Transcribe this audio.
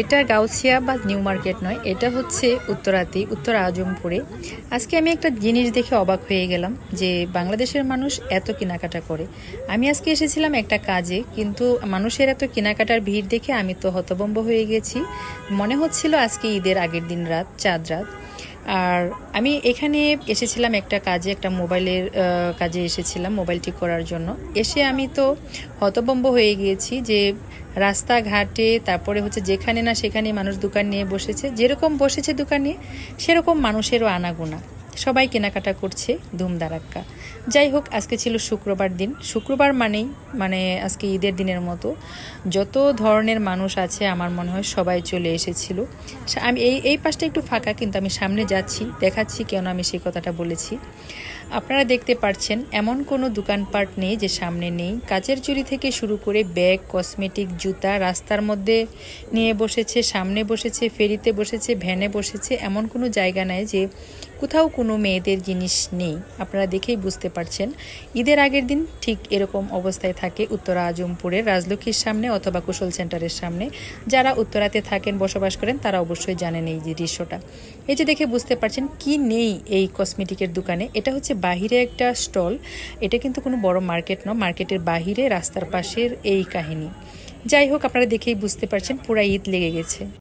এটা গাউছিয়া বা new market নয়, এটা হচ্ছে উত্তরাতি, উত্তর আজমপুরে। আজকে আমি একটা জিনিস দেখে অবাক হয়ে গেলাম যে বাংলাদেশের মানুষ এত কেনাকাটা করে। আমি আজকে এসেছিলাম একটা কাজে, কিন্তু মানুষের এত কেনাকাটার ভিড় দেখে আমি তো হতবম্ব হয়ে গেছি। মনে হচ্ছিল আজকে ঈদের আগের দিন রাত, চাঁদ রাত। আর আমি এখানে এসেছিলাম একটা কাজে, একটা মোবাইলের কাজে এসেছিলাম মোবাইল ঠিক করার জন্য। এসে আমি তো হতবম্ব হয়ে গিয়েছি যে রাস্তাঘাটে, তারপরে হচ্ছে যেখানে না সেখানে মানুষ দোকান নিয়ে বসেছে। যেরকম বসেছে দোকানে, সেরকম মানুষেরও আনাগোনা। সবাই কেনাকাটা করছে ধুমধারাক্কা যাই হোক, আজকে ছিল শুক্রবার দিন। শুক্রবার মানেই মানে আজকে ঈদের দিনের মতো যত ধরনের মানুষ আছে, আমার মনে হয় সবাই চলে এসেছিল। আমি এই এই পাশটা একটু ফাঁকা, কিন্তু আমি সামনে যাচ্ছি, দেখাচ্ছি কেন আমি সেই কথাটা বলেছি। আপনারা দেখতে পাচ্ছেন এমন কোনো দোকানপাট নেই যে সামনে নেই। কাচের চুরি থেকে শুরু করে ব্যাগ, কসমেটিক, জুতা, রাস্তার মধ্যে নিয়ে বসেছে, সামনে বসেছে, ফেরিতে বসেছে, ভ্যানে বসেছে, এমন কোনো জায়গা নাই যে কোথাও কোনো মেয়েদের জিনিস নেই। আপনারা দেখেই বুঝতে পারছেন। ঈদের আগের দিন ঠিক এরকম অবস্থায় থাকে উত্তরা আজমপুরের রাজলক্ষ্মীর সামনে অথবা কুশল সেন্টারের সামনে। যারা উত্তরাতে থাকেন, বসবাস করেন, তারা অবশ্যই জানেন এই যে দৃশ্যটা। এই যে দেখে বুঝতে পারছেন কি নেই এই কসমেটিকের দোকানে। এটা হচ্ছে বাহিরে একটা স্টল। এটা কিন্তু কোনো বড় মার্কেট নয়, মার্কেটের বাহিরে, রাস্তার পাশের এই কাহিনী। যাই হোক, আপনারা দেখেই বুঝতে পারছেন পুরা ঈদ লেগে গেছে।